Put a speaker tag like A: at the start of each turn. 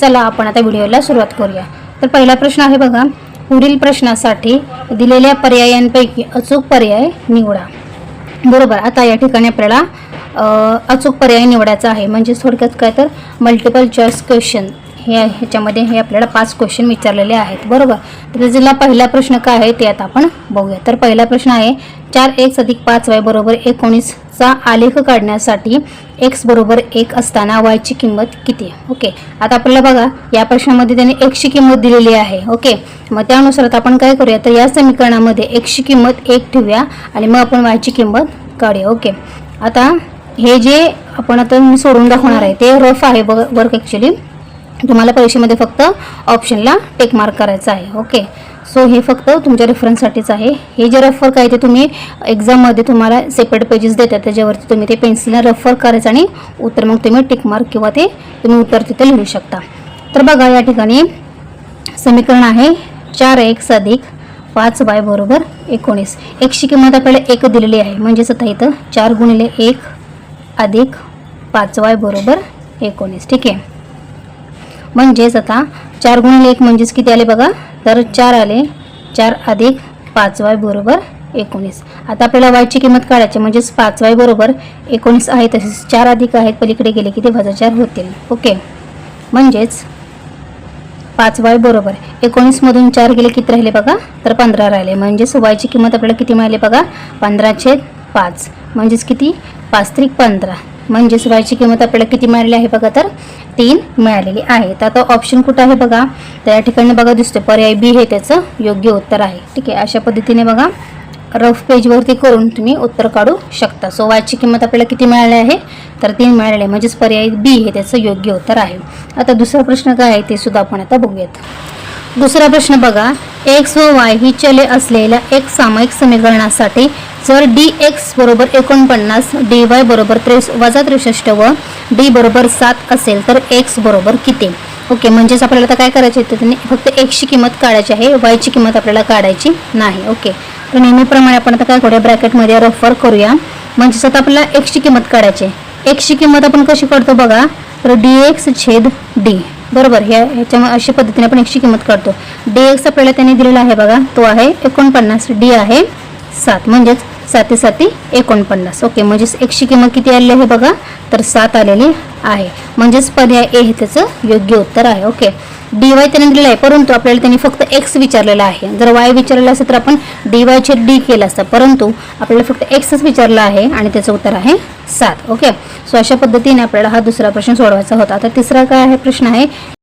A: चला आपण आता व्हिडिओला सुरुवात करूया. तर पहिला प्रश्न आहे बघा पुढील प्रश्नासाठी दिलेल्या पर्यायांपैकी अचूक पर्याय निवडा. बरोबर आता या ठिकाणी आपल्याला अचूक पर्याय निवडायचा आहे. म्हणजे थोडक्यात काय तर मल्टिपल चॉईस क्वेश्चन हे ह्याच्यामध्ये हे आपल्याला पाच क्वेश्चन विचारलेले आहेत. बरोबर? तर त्याचा पहिला प्रश्न काय आहे ते आता आपण बघूया. तर पहिला प्रश्न आहे चार एक्स अधिक पाच वाय बरोबर एकोणीसचा आलेख काढण्यासाठी एक्स बरोबर एक असताना वायची किंमत किती आहे? ओके. आता आपल्याला बघा या प्रश्नामध्ये त्याने एक्सची किंमत दिलेली आहे. ओके. मग त्यानुसार आता आपण काय करूया? तर या समीकरणामध्ये एक्सची किंमत एक ठेवूया आणि मग आपण वायची किंमत काढूया. ओके. आता हे जे आपण आता मी सोडून दाखवणार आहे ते रफ आहे बघ वर्क ॲक्च्युली तुम्हाला परीक्षेमध्ये फक्त ऑप्शनला टेक मार्क करायचं आहे ओके सो हे फक्त तुमच्या रेफरन्ससाठीच आहे. हे जे रेफर काय ते तुम्ही एक्झाममध्ये तुम्हाला सेपरेट पेजेस देतात. त्याच्यावरती तुम्ही ते पेन्सिलने रेफर करायचं आणि उत्तर मग तुम्ही टिक मार्क किंवा ते तुम्ही उत्तर तिथे लिहू शकता. तर बघा या ठिकाणी समीकरण आहे चार एक्स अधिक पाच बाय बरोबर एकोणीस. एकची किंमत आपल्याला एक दिलेली आहे. म्हणजेच आता इथं चार गुणिले एक अधिक पाच वाय बरोबर एकोणीस. ठीक आहे? म्हणजेच आता चार गुणिले एक म्हणजेच किती आले बघा? तर चार आले. चार अधिक पाच वाय बरोबर एकोणीस. आता आपल्याला वायची किंमत काढायची म्हणजेच पाच वाय बरोबर एकोणीस आहे. तसेच चार अधिक आहेत. पलीकडे गेले की ते वजा चार होतील. ओके. म्हणजेच पाच वाय बरोबर एकोणीसमधून चार गेले किती राहिले बघा? तर पंधरा राहिले. म्हणजेच वायची किंमत आपल्याला किती मिळाली बघा? पंधराचे पाच. म्हणजेच किती? पाच त्रिक पंधरा. म्हणजेच वायची किंमत आपल्याला किती मिळालेली आहे बघा तर? तीन मिळालेली आहे. तर आता ऑप्शन कुठं आहे बघा? तर या ठिकाणी बघा दिसतो पर्याय बी हे त्याचं योग्य उत्तर आहे. ठीक आहे अशा पद्धतीने बघा रफ पेजवरती करून तुम्ही उत्तर काढू शकता. सो वायची किंमत आपल्याला किती मिळाली आहे? तर तीन मिळाले आहे. म्हणजेच पर्याय बी हे त्याचं योग्य उत्तर आहे. आता दुसरा प्रश्न काय आहे ते सुद्धा आपण आता बघूयात. दुसरा प्रश्न बघा. एक्स व वाय ही चले असलेल्या एक सामायिक समीकरणासाठी जर डी एक्स बरोबर एकोणपन्नास डी वाय बरोबर त्रेस वजा त्रेसष्ट व डी बरोबर सात असेल तर एक्स बरोबर किती? ओके म्हणजेच आपल्याला आता काय करायचे आहे त्यांनी? फक्त एक्सची किंमत काढायची आहे वायची किंमत आपल्याला काढायची नाही. ओके. तर नेहमीप्रमाणे आपण आता काय करूया? ब्रॅकेटमध्ये रेफर करूया. म्हणजेच आता आपल्याला एक्सची किंमत काढायची आहे. एक्सची किंमत आपण कशी काढतो बघा? तर डी एक्स छेद डी बरोबर ह्या ह्याच्यामुळे अशा पद्धतीने आपण एकशी किंमत काढतो. डी एक्स आपल्याला त्यांनी दिलेला आहे बघा तो आहे एकोणपन्नास डी आहे सात. म्हणजेच साती साती एकोणपन्नास. ओके म्हणजेच एकशे किंमत किती आलेली आहे बघा? तर सात आलेली आहे. म्हणजेच पर्याय ए हे त्याचं योग्य उत्तर आहे. ओके डी वाय त्याने दिलेलं आहे परंतु आपल्याला त्यांनी फक्त एक्स विचारलेला आहे. जर वाय विचारलेला असेल तर आपण डी वायचे डी केलं असतं. परंतु आपल्याला फक्त एक्सच विचारलं आहे आणि त्याचं उत्तर आहे सात. ओके सो अशा पद्धतीने आपल्याला हा दुसरा प्रश्न सोडवायचा होता. आता तिसरा काय आहे? प्रश्न आहे